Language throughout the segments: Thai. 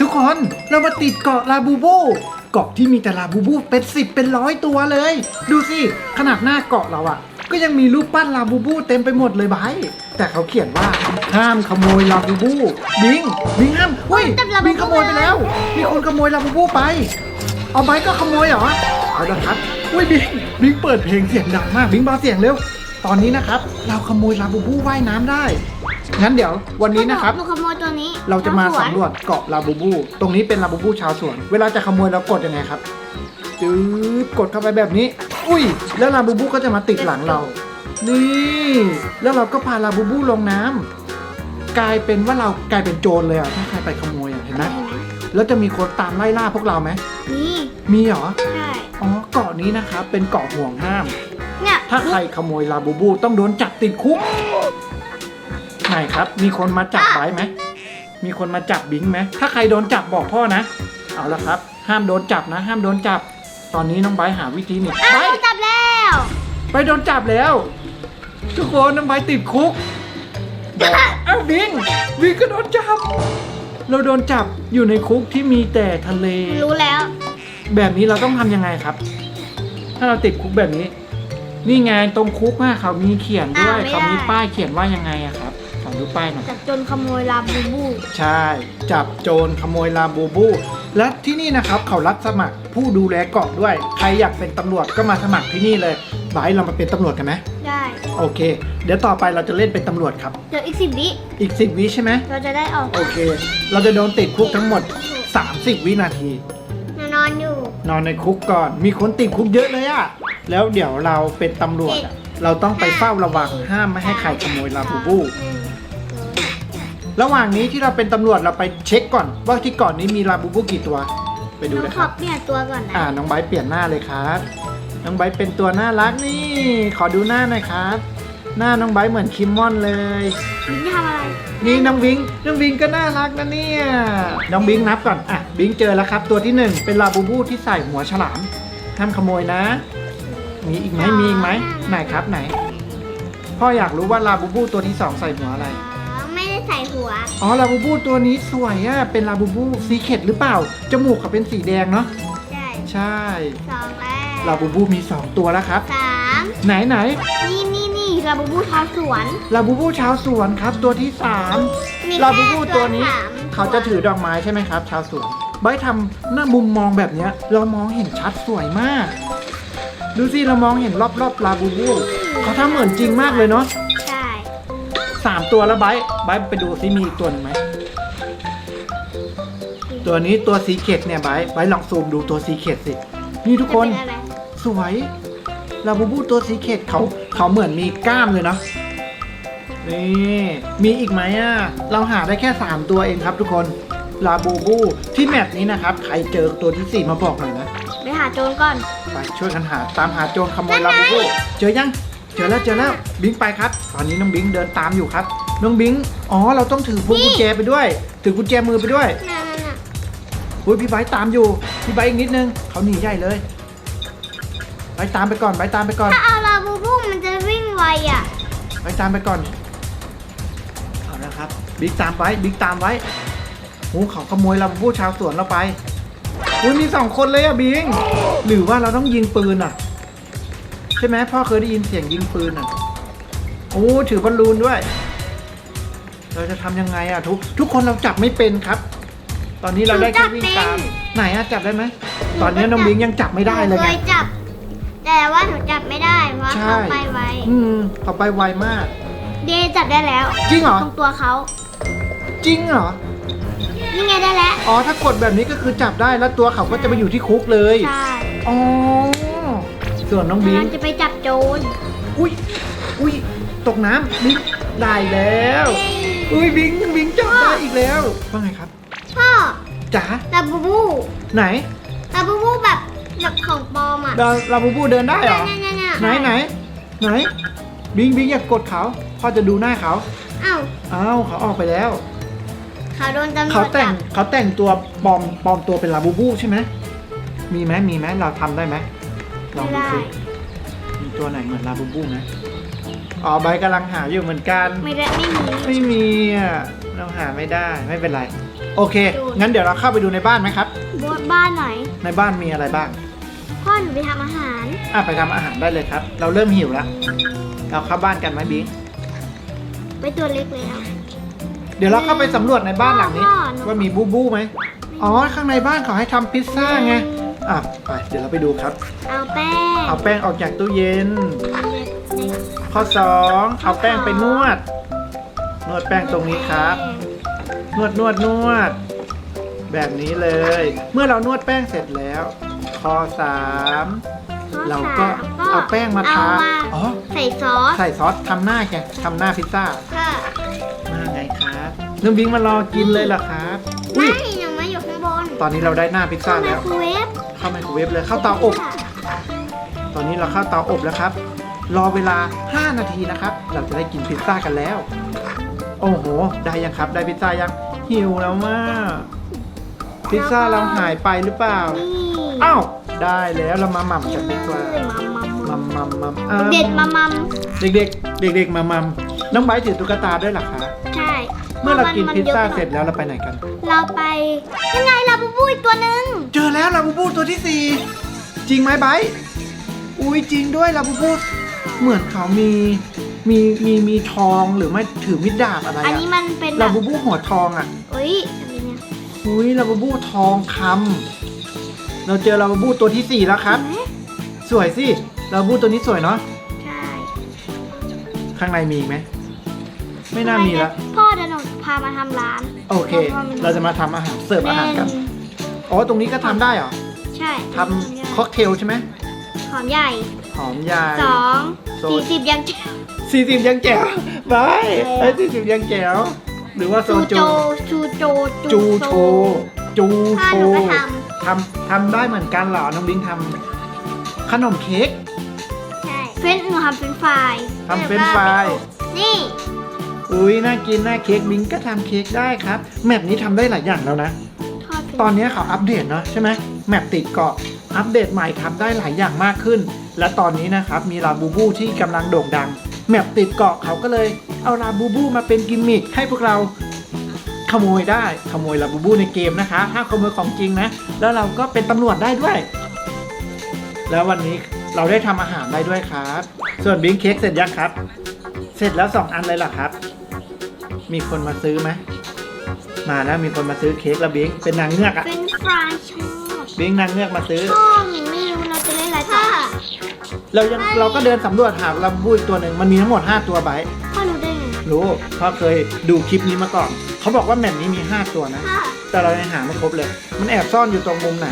ทุกคนเรามาติดเกาะลาบูบูเกาะที่มีแต่ลาบูบูเป็นสิบเป็นร้อยตัวเลย ดูสิ ขนาดหน้าเกาะเราอะก็ยังมีรูปปั้นลาบูบูเต็มไปหมดเลยไบร์ทแต่เขาเขียนว่าห้ามขโมยลาบูบูบิงบิงห้ามเฮ้ยจับลาบูบูบิงขโมยไปแล้ว มีคนขโมยลาบูบูไป เอาไบร์ทก็ขโมยเหรอเอาละครับอุ้ยบิงบิงเปิดเพลงเสียงดังมากบิงเบาเสียงเร็ว ตอนนี้นะครับ เราขโมยลาบูบูว่ายน้ำได้ งั้นเดี๋ยววันนี้นะครับ หนูขโมยตัวนี้เราจะมาทั้งสวนสำรวจเกาะลาบูบู ตรงนี้เป็นลาบูบูชาวสวน เวลาจะขโมยเรากดยังไงครับจืดกดเข้าไปแบบนี้ อุ้ย แล้วลาบูบูก็จะมาติดหลังเรา นี่ แล้วเราก็พาลาบูบูลงน้ำกลายเป็นว่าเรากลายเป็นโจรเลยอะ ถ้าใครไปขโมยอะเห็นไหมแล้วจะมีคนตามไล่ล่าพวกเราไหม นี่ มีเหรอ ใช่ อ๋อ เกาะนี้นะครับ เป็นเกาะห่วงห้ามเนี่ย ถ้าใครขโมยลาบูบูต้องโดนจับติดคุกไหนครับ มีคนมาจับไว้ไหม มีคนมาจับบิงไหม ถ้าใครโดนจับบอกพ่อนะ เอาละครับ ห้ามโดนจับนะ ห้ามโดนจับ ตอนนี้น้องไบร์ทหาวิธีหนีอ้าไปวจับแล้วไปโดนจับแล้ว ทุกคนน้องไบร์ทติดคุกบอกอ้าวบิงบิงก็โดนจับ เราโดนจับอยู่ในคุกที่มีแต่ทะเล รู้แล้ว แบบนี้เราต้องทำยังไงครับ ถ้าเราติดคุกแบบนี้ นี่ไงตรงคุกอะเขามีเขียนด้วยอ่าไม่ได้เขามีป้ายเขียนว่ายังไงอะครับขอดูป้ายหน่อยจับจนขโมยลาบูบู ใช่ จับโจรขโมยลาบูบู และที่นี่นะครับเขารับสมัครผู้ดูแลเกาะด้วย ใครอยากเป็นตำรวจก็มาสมัครที่นี่เลยบายเรามาเป็นตำรวจกันไหมได้โอเค เดี๋ยวต่อไปเราจะเล่นเป็นตำรวจครับ เดี๋ยวอีกสิบวิอีกสิบวิใช่ไหมเราจะได้ออกโอเค เราจะโดนติดคุกทั้งหมด 30 วินาทีหนูนอนอยู่ นอนในคุกก่อน มีคนติดคุกเยอะเลยอะ แล้วเดี๋ยวเราเป็นตำรวจอะเราต้องไปเฝ้าระวังห้ามไม่ให้ใครขโมยลาบูบูหนึ่งระหว่างนี้ที่เราเป็นตำรวจเราไปเช็คก่อน ว่าที่เก่อนนี้มีลาบูบูกี่ตัว ไปดูหนูนะขคอรับ เปลี่ยนตัวก่อนนะอ่าน้องไบร์ทเปลี่ยนหน้าเลยครับ น้องไบร์ทเป็นตัวน่ารักนี่ ขอดูหน้าหน่อยครับ หน้าน้องไบร์ทเหมือนคิมมอนเลย มิ้นจะทำอะไรนี่น้องบิงน้องบิงก็น่ารักนะเนี่ยน้องบิงนับก่อนอะบิงเจอแล้วครับ ตัวที่หนึ่งเป็นลาบูบูที่ใส่หัวฉลามห้ามขโมยนะ มีอีกไหมมีอีกไหมไหนครับไหน พ่ออยากรู้ว่าลาบูบูตัวที่สองใส่หัวอะไร อ๋อไม่ได้ใส่หัว อ๋อลาบูบูตัวนี้สวยอะเป็นลาบูบูสีเข็ดหรือเปล่า จมูกเขาเป็นสีแดงเนาะใช่ใช่สองแล้วลาบูบูมีสองตัวแล้วครับ สามไหนไหนนี่นี่นี่ลาบูบูชาวสวน ลาบูบูชาวสวนครับ ตัวที่สามมีลาแค่บูบูตัวนี้สามเขาจะถือดอกไม้ใช่ไหมครับ ชาวสวนใบร์ททำหน้ามุมมองแบบเนี้ย เรามองเห็นชัดสวยมาก ดูสิเรามองเห็นรอบๆลาบูบูเขาทำเหมือนจริงมากเลยเนาะใช่สามตัวแล้วไบร์ทไบร์ทไปดูซิมีอีกตัวหนึงไหม ตัวนี้ตัวสีเข็ดเนี่ยไบร์ทไบร์ทลองซูมดูตัวสีเข็ดสิ นี่ทุกคนจะเป็นอะไรสวยลาบูบูตัวสีเข็ดเขาเขาเหมือนมีกล้ามเลยเนาะนี่มีอีกไหมอะเราหาได้แค่ 3 ตัวเองครับทุกคนลาบูบูที่แมปนี้นะครับ ใครเจอตัวที่ 4 มาบอกหน่อยนะ ไปหาโจรก่อน ไปช่วยกันหาตามหาโจรขโมยลาบูบูเจอยังเจอแล้วเจอแล้วบิงไปครับ ตอนนี้น้องบิงเดินตามอยู่ครับน้องบิงอ๋อเราต้องถือพวงกุญแจไปด้วย ถือกุญแจมือไปด้วยนั่นน่ะอุ้ยพี่ไบร์ทตามอยู่พี่ไบร์ทอีกนิดนึงเขาหนีใหญ่เลยไปตามไปก่อนไปตามไปก่อนถ้าเอาลาบูบูมันจะวิ่งไวอะไปตามไปก่อนเอาละครับบิ๊กตามไว้บิ๊กตามไว้โอ้เขาขโมยลาบูบูชาวสวนเราไป อุ้ยมีสองคนเลยอะบิง หรือว่าเราต้องยิงปืนอะใช่ไหมพ่อเคยได้ยินเสียงยิงปืนอะโอ้ถือบอลลูนด้วย เราจะทำยังไงอะทุกทุกคนเราจับไม่เป็นครับ ตอนนี้เราได้แค่วิ่งตามไหนอะจับได้ไหมตอนนี้น้องบิงยังจับไม่ได้เลยหนูไงเคยจับ แต่ว่าหนูจับไม่ได้เพราะใช่ เขาไปไวอืมเขาไปไวมาก เดย์จับได้แล้วจริงเหรอ ตรงตัวเขาจริงเหรอ นี่ไงได้แล้วอ๋อถ้ากดแบบนี้ก็คือจับได้แล้วตัวเขาก็จะไปอยู่ที่คุกเลยใช่อ๋อส่วนน้องบิงเราจะไปจับโจรอุ้ยอุ้ยตกน้ำบิงได้แล้วอุ้ยบิงบิงจับได้อีกแล้วว่าไงครับพ่อจ๋าลาบูบูไหนลาบูบูแบบแบบของปลอมอะดาลาบูบูเดินได้เหรอเนี่ยเนี่ยไหนไหนไหน บิงบิงอย่ากกดเขาพ่อจะดูหน้าเขาเอ้าอ้าวเขาออกไปแล้ว เขาโดนตำรเขาวจแต่จังบเขาแต่งตัวปลอมปลอมตัวเป็นลาบูบูใช่ไหมมีไหมมีไหมเราทำได้ไหมลองดูสิมีตัวไหนเหมือนลาบูบูไหมอ๋อใบกำลังหาอยู่เหมือนกัน ไม่ได้ไม่มี ไม่มีอะเราหาไม่ได้ไม่เป็นไร โอเคงั้นเดี๋ยวเราเข้าไปดูในบ้านไหมครับบนบ้านไหนในบ้านมีอะไรบ้าง พ่อหนูไปทำอาหารอะไปทำอาหารได้เลยครับ เราเริ่มหิวแล้ว เราเข้าบ้านกันไหมบิงไปตัวเล็กเลยอะ เดี๋ยวเราเข้าไปสำรวจในบ้านหลังนี้พ่อหนูว่ามีบูบูไหมอ๋อข้างในบ้านเขาให้ทำพิซซ่าไงอะไปเดี๋ยวเราไปดูครับ เอาแป้งเอาแป้งออกจากตู้เย็นเล็กข้อสองเอาแป้งไปนวด นวดแป้งตรงนี้ครับ นวดนวดนวด แบบนี้เลย เมื่อเรานวดแป้งเสร็จแล้ว ข้อสามข้อเราก็สมเอาแป้งมาทาเอมาอ๋อใส่ซอสใส่ซอสทำหน้าแกทำหน้าพิซซ่า น้องบิงมารอกินเลยเหรอครับอุ้ไม่ยหนูมาอยู่ข้างบนตอนนี้เราได้หน้าพิซซ่าไมแล้ว โครเวฟเข้าไมโครเวฟเลยเข้าเตาอบ ตอนนี้เราเข้าเตาอบแล้วครับ รอเวลา 5 นาทีนะครับ เราจะได้กินพิซซ่ากันแล้ว โอ้โห ได้ยังครับ ได้พิซซ่ายัง หิวแล้วมากพิซซ่าเราหายไปหรือเปล่า นี่อ้าว ได้แล้วเรามาหม่ำกันดีกว่ามัมมัมมัมมัมมัมอ้าวเด็ดมัมมัมเด็กๆ เด็กๆมามัมน้องไบร์ทถือตุ๊กตาด้วยเหรอคะใช่ เมื่อเรากินมัพิซซ่ายอะเสร็จแล้วเราไปไหนกัน เราไปยังไงลาบูบูอีกตัวหนึ่งเจอแล้วลาบูบูตัวที่สี่จริงไหมไบร์ทอุ้ยจริงด้วยลาบูบูเหมือนเขามีมีมีมีทองหรือไม่ถือมิดดาบอะไรอันอะนี้มันเป็นแบลาบบูบูหัวทองอะเอ้ยอะไรเนี่ยอุ้ยลาบูบูทองคำเราเจอลาบูบูตัวที่สี่แล้วครับเห็นไหมสวยสิลาบูบูตัวนี้สวยเนาะใช่ข้างในมีอีกไหมไม่น่ามีละพ่อเดี๋ยวหนูพามาทำร้านโอเค เราจะมาทำอาหารเสิร์ฟอาหารกัน อ๋อ ตรงนี้ก็ทำได้เหรอใช่ทำค็อกเทลใช่ไหมหอมใหญ่หอมใหญ่สองโซ สี่นสิบยังเจสี่สิบยังแจ๋วบายไอ้สี่สิบยังแจ๋วหรือว่าโซจูจูโจจูโจจูโช จูถ้าโชหนูก็ททำทำได้เหมือนกันเหรอ น้องบิงทำขนมเค้กำใช่เฟรนช์หนูทำเป็นไฟรายทำเฟรนช์ฟรายนี่ อุ้ยน่ากินน่าเค้กบิงก็ทำเค้กได้ครับ แมปนี้ทำได้หลายอย่างแล้วนะ ทอดเป็นตอนนี้เขาอัปเดตเนาะใช่ไหมแมปติดเกาะอัปเดตใหม่ทำได้หลายอย่างมากขึ้น และตอนนี้นะครับมีลาบูบูที่กำลังโด่งดัง แมปติดเกาะเขาก็เลยเอาลาบูบูมาเป็นกิมมิคให้พวกเราขโมยได้ขโมยลาบูบูในเกมนะคะห้ามขโมยของจริงนะ แล้วเราก็เป็นตำรวจได้ด้วย แล้ววันนี้เราได้ทำอาหารได้ด้วยครับ ส่วนบิงเค้กเสร็จยังครับ เสร็จแล้วสองอันเลยเหรอครับ มีคนมาซื้อไหมมาแล้วมีคนมาซื้อเค้กแล้วบิงเป็นนางเงือกอะเป็นฟรายชอบบิงนางเงือกมาซื้อพ่อหนูไม่รู้เราจะเล่นอะไรต่อเรายังเราก็เดินสำรวจหาลาบูบูอีกตัวหนึ่งมันมีทั้งหมด 5 ตัวไบร์ทพ่อรู้ได้ไงรู้เพราะเคยดูคลิปนี้มาก่อนเขาบอกว่าแมปนี้มี 5 ตัวนะพ่อแต่เรายังหาไม่ครบเลย มันแอบซ่อนอยู่ตรงมุมไหน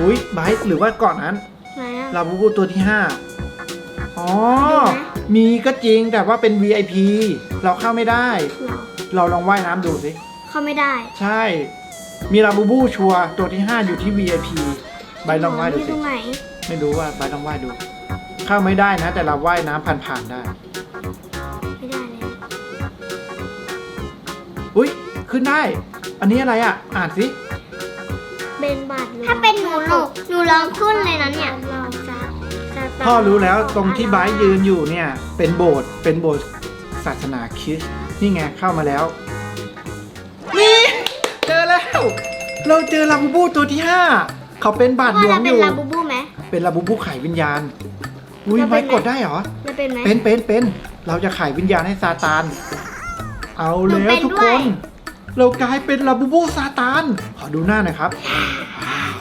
อุ้ยไบร์ทหรือว่าก่อนนั้นไหนอะลาบูบูตัวที่ 5 อ๋อดูนะ มีก็จริงแต่ว่าเป็น VIP เราเข้าไม่ได้เหรอเราลองว่ายน้ำดูสิ เข้าไม่ได้ใช่ มีลาบูบูชัวร์ตัวที่ 5 อยู่ที่ VIP ใบร์ทลองว่ายดูที่สิตรงไหนไม่รู้ว่าใบร์ทลองว่ายดู เข้าไม่ได้นะ แต่เราว่ายน้ำผ่านๆได้ ไม่ได้เลยอุ้ยขึ้นได้ อันนี้อะไรอะ อ่านสิเป็นบาดถ้าเป็นหนูหนูหนูลองขึ้นเลยนะเนี่ยลองจะจะ พ่อรู้แล้วตรงที่ไบร์ทยืนอยู่เนี่ย เป็นโบสถ์เป็นโบสถ์ศาสนาคริสต์นี่ไงเข้ามาแล้ว นี่เจอแล้ว เราเจอลาบูบูตัวที่ห้าเขาเป็นบาทพ่อหลวจะงอเป็นยู่ ลาบูบูไหม เป็นลาบูบูไขวิญญาณ อุ้ยเราเป็ไว้นไหม กดได้เหรอจะเป็นไหม เป็นเป็นเป็นเราจะไขวิญญาณให้ซาตาน เอาหนูแล้เป็วนทุกด้ควยนเรากลายเป็นลาบูบูซาตาน ขอดูหน้าหน่อยครับว้าว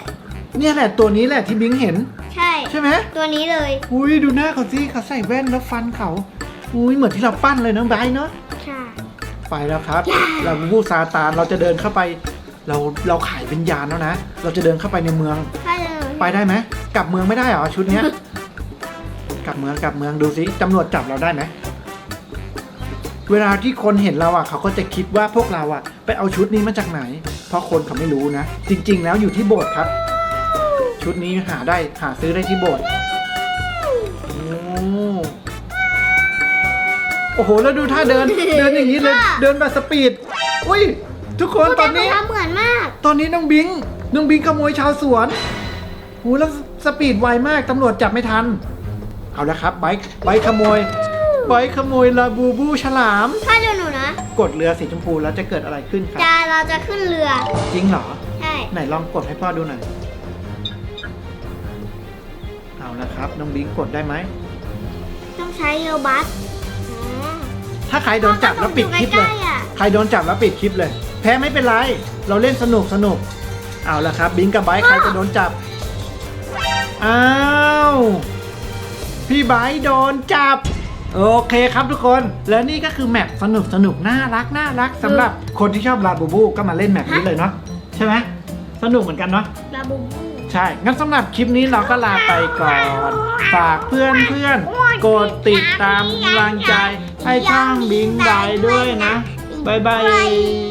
เนี่ยแหละตัวนี้แหละที่บิงเห็น ใช่ ใช่ไหมตัวนี้เลย อุ้ยดูหน้าเขาสิเขาใส่แว่นแล้วฟันเขา อุ้ยเหมือนที่เราปั้นเลยน้องไบร์ทเนาะใช่ ไปแล้วครับ เราบูบูซาตานเราจะเดินเข้าไป เราเราขายวิญญาณแล้วนะ เราจะเดินเข้าไปในเมือง ใช่เลยไปได้ไหมกลับเมืองไม่ได้เหรอชุดเนี้ย กลับเมืองกลับเมืองดูสิตำรวจจับเราได้ไหมเวลาที่คนเห็นเราอะเขาก็จะคิดว่าพวกเราอะ ไปเอาชุดนี้มาจากไหน เพราะคนเขาไม่รู้นะ จริง ๆ แล้วอยู่ที่โบสถ์ครับ ชุดนี้หาได้หาซื้อได้ที่โบสถ์โอ้โอ้โห แล้วดูท่าเดิน เดินอย่างนี้เลย เดินแบบสปีด อุ้ย ทุกคนตอนนี้ทำเหมือนมาก ตอนนี้น้องบิง น้องบิงขโมยชาวสวนโหแล้วสปีดไวมาก ตำรวจจับไม่ทัน เอาละครับไบค์ไบค์ขโมยไบค์ขโมยลาบูบูฉลาม ถ้าดูหนูนะ กดเรือสีชมพูแล้วจะเกิดอะไรขึ้นครับจะเราจะขึ้นเรือ จริงเหรอ ใช่ ไหนลองกดให้พ่อดูหน่อย เอาละครับ น้องบิงกดได้ไหม ต้องใช้เรือบัสอ๋อถ้าใครโดนจับแล้วปิดคลิปเลยใกๆอะใครโดนจับแล้วปิดคลิปเลย แพ้ไม่เป็นไร เราเล่นสนุกสนุก เอาละครับ บิงกับไบร์ทใครจะโดนจับ อ้าว พี่ไบร์ทโดนจับ โอเคครับทุกคน แล้วนี่ก็คือแมปสนุกสนุกน่ารักน่ารักสำหรับคนที่ชอบลาบูบูก็มาเล่นแมปนี้เลยเนาะใช่ไหมสนุกเหมือนกันเนาะลาบูบู ใช่ งั้นสำหรับคลิปนี้เราก็ลาไปก่อน ฝากเพื่อนเพื่อนๆกดติดตามกำลังใจให้ช่องบิงได้ด้วยนะ บ๊ายบาย